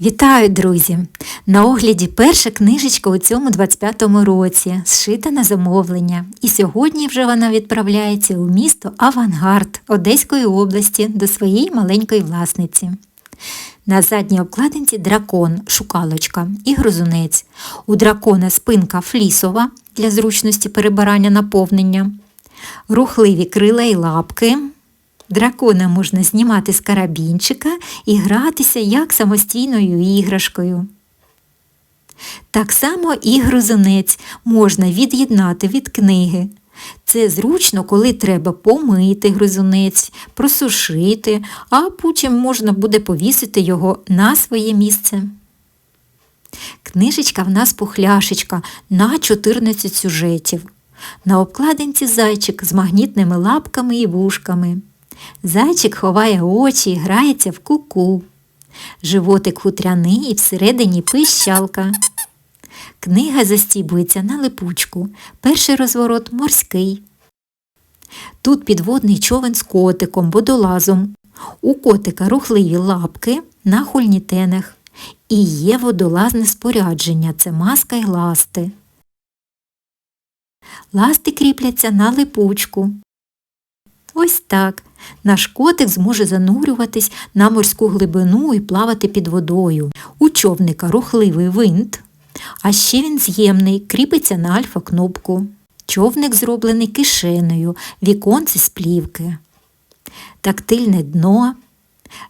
Вітаю, друзі! На огляді перша книжечка у цьому 25-му році, зшита на замовлення. І сьогодні вже вона відправляється у місто Авангард Одеської області до своєї маленької власниці. На задній обкладинці дракон, шукалочка і грозунець. У дракона спинка флісова для зручності перебирання наповнення, рухливі крила і лапки. Дракона можна знімати з карабінчика і гратися як самостійною іграшкою. Так само і грозунець можна від'єднати від книги. Це зручно, коли треба помити гризунець, просушити, а потім можна буде повісити його на своє місце. Книжечка в нас пухляшечка на 14 сюжетів. На обкладинці зайчик з магнітними лапками і вушками. Зайчик ховає очі і грається в куку. Животик хутряний і всередині пищалка. Книга застібується на липучку. Перший розворот морський. Тут підводний човен з котиком, водолазом. У котика рухливі лапки на хульнітенах. І є водолазне спорядження це маска й ласти. Ласти кріпляться на липучку. Ось так. Наш котик зможе занурюватись на морську глибину і плавати під водою. У човника рухливий винт, а ще він з'ємний, кріпиться на альфа-кнопку. Човник зроблений кишенею, віконце з плівки. Тактильне дно,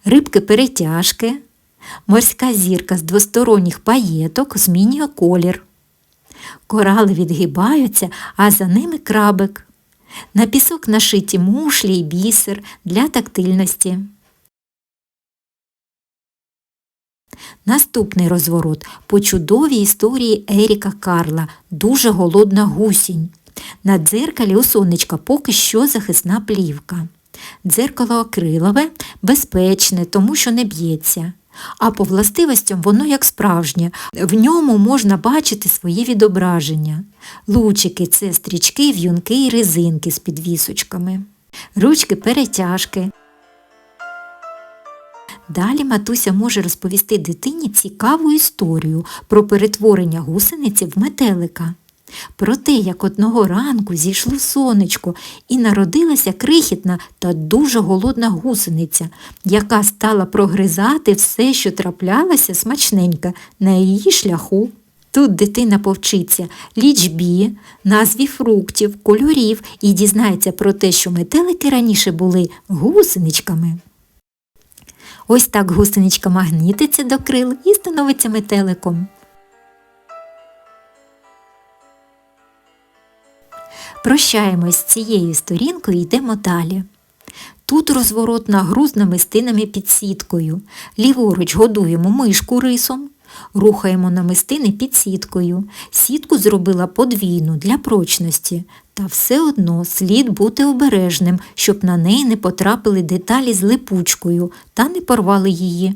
рибки перетяжки, морська зірка з двосторонніх паєток змінює колір. Корали відгибаються, а за ними крабик. На пісок нашиті мушлі й бісер для тактильності. Наступний розворот по чудовій історії Еріка Карла Дуже голодна гусінь. На дзеркалі у сонечка поки що захисна плівка. Дзеркало акрилове, безпечне, тому що не б'ється. А по властивостям воно як справжнє, в ньому можна бачити своє відображення. Лучики це стрічки, в'юнки і резинки з підвісочками, ручки перетяжки. Далі матуся може розповісти дитині цікаву історію про перетворення гусениці в метелика. Про те, як одного ранку зійшло сонечко і народилася крихітна та дуже голодна гусениця, яка стала прогризати все, що траплялося смачненько на її шляху. Тут дитина повчиться лічбі, назві фруктів, кольорів і дізнається про те, що метелики раніше були гусеничками. Ось так гусеничка магнітиться до крил і становиться метеликом. Прощаємось з цією сторінкою і йдемо далі. Тут розворот на намистинами під сіткою. Ліворуч годуємо мишку рисом, рухаємо намистини під сіткою. Сітку зробила подвійну для прочності, та все одно слід бути обережним, щоб на неї не потрапили деталі з липучкою та не порвали її.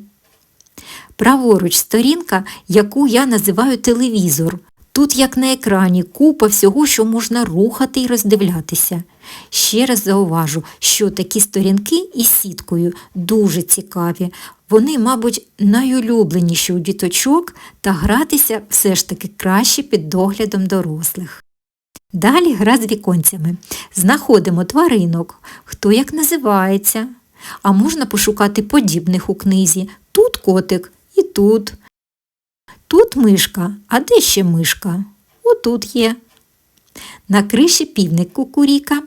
Праворуч сторінка, яку я називаю телевізор. Тут, як на екрані, купа всього, що можна рухати і роздивлятися. Ще раз зауважу, що такі сторінки із сіткою дуже цікаві. Вони, мабуть, найулюбленіші у діточок та гратися все ж таки краще під доглядом дорослих. Далі гра з віконцями. Знаходимо тваринок, хто як називається. А можна пошукати подібних у книзі. Тут котик і тут. Тут мишка, а де ще мишка? Отут є. На криші півник кукуріка.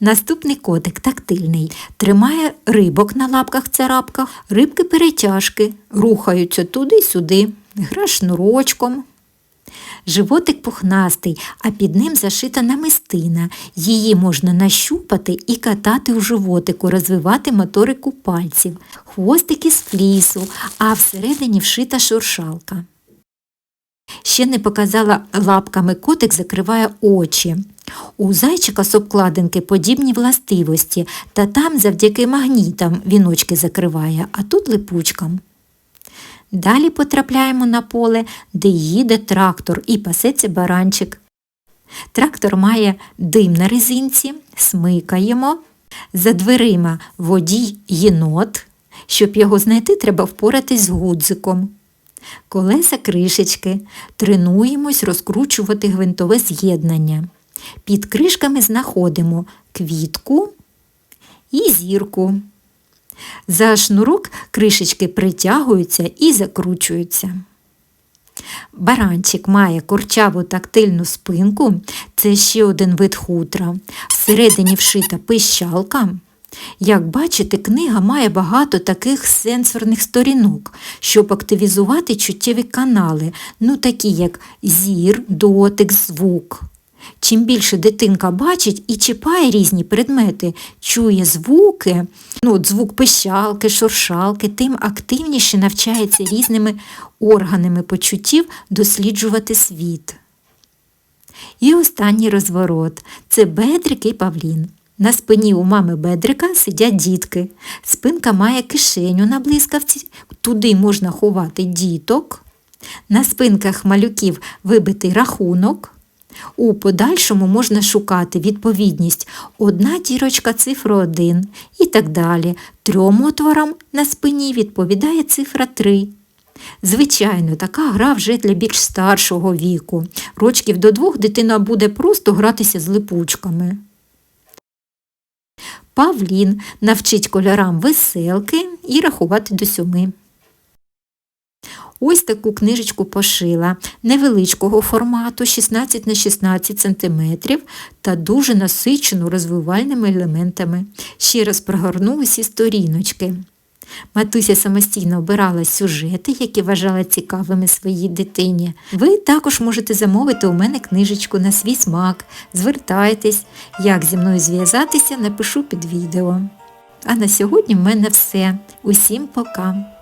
Наступний котик тактильний. Тримає рибок на лапках-царапках, рибки перетяжки, рухаються туди-сюди, гра шнурочком. Животик пухнастий, а під ним зашита намистина. Її можна нащупати і катати у животику, розвивати моторику пальців, хвостик із флісу, а всередині вшита шуршалка. Ще не показала лапками котик закриває очі. У зайчика з обкладинки подібні властивості, та там завдяки магнітам віночки закриває, а тут липучкам. Далі потрапляємо на поле, де їде трактор і пасеться баранчик. Трактор має дим на резинці, смикаємо. За дверима водій єнот, Щоб його знайти, треба впоратись з гудзиком. Колеса кришечки. Тренуємось розкручувати гвинтове з'єднання. Під кришками знаходимо квітку і зірку. За шнурок кришечки притягуються і закручуються. Баранчик має корчаву тактильну спинку, це ще один вид хутра. Всередині вшита пищалка. Як бачите, книга має багато таких сенсорних сторінок, щоб активізувати чуттєві канали, ну такі як зір, дотик, звук. Чим більше дитинка бачить і чіпає різні предмети, чує звуки, ну, от звук пищалки, шуршалки, тим активніше навчається різними органами почуттів досліджувати світ. І останній розворот це Бедрик і Павлін. На спині у мами Бедрика сидять дітки. Спинка має кишеню на блискавці, туди можна ховати діток. На спинках малюків вибитий рахунок. У подальшому можна шукати відповідність одна дірочка цифра 1 і так далі. Трьом отворам на спині відповідає цифра 3. Звичайно, така гра вже для більш старшого віку. Рочків до двох дитина буде просто гратися з липучками. Павлін навчить кольорам веселки і рахувати до сьоми. Ось таку книжечку пошила невеличкого формату 16 на 16 см та дуже насичену розвивальними елементами. Ще раз прогорну усі сторіночки. Матуся самостійно обирала сюжети, які вважала цікавими своїй дитині. Ви також можете замовити у мене книжечку на свій смак. Звертайтесь, як зі мною зв'язатися, напишу під відео. А на сьогодні в мене все. Усім пока!